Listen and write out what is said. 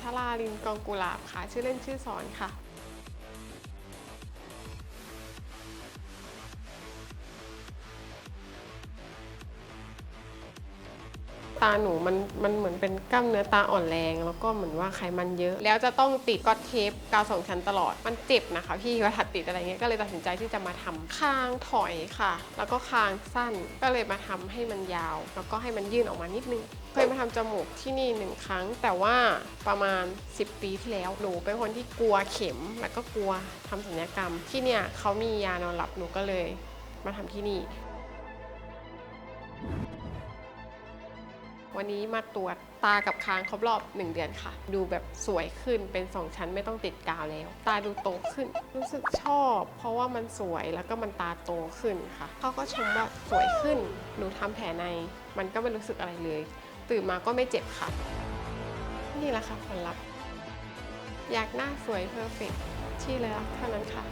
ชลาลินกองกุหลาบค่ะ ชื่อเล่นชื่อสอนค่ะ ตาหนูมันมันเหมือนเป็นกล้ามเนื้อตาอ่อนแรง แล้วก็เหมือนว่าไขมันเยอะ แล้วจะต้องติดก๊อตเทปกาวสองชั้นตลอดมันเจ็บนะคะพี่ว่าถัดติดอะไรเงี้ยก็เลยตัดสินใจที่จะมาทำคางถอยค่ะ แล้วก็คางสั้นก็เลยมาทำให้มันยาว แล้วก็ให้มันยื่นออกมานิดนึงเคยมาทำจมูกที่นี่หนึ่งครั้ง แต่ว่าประมาณ 10 ปีที่แล้วหนูเป็นคนที่กลัวเข็มแล้วก็กลัวทำศัลยกรรม ที่เนี่ยเขามียานอนหลับหนูก็เลย มาทำที่นี่ วันนี้มาตรวจตากับคางครบรอบ 1 เดือนค่ะ ดูแบบสวยขึ้นเป็น 2 ชั้นไม่ต้องติดกาวแล้ว ตาดูโตขึ้น รู้สึกชอบ เพราะว่ามันสวยแล้วก็มันตาโตขึ้นค่ะเขาก็ชมว่าสวยขึ้น หนูทำแผลใน มันก็ไม่รู้สึกอะไรเลย ตื่นมาก็ไม่เจ็บค่ะ นี่แหละค่ะผลลัพธ์อยากหน้าสวยเพอร์เฟกที่เลยเท่านั้นค่ะ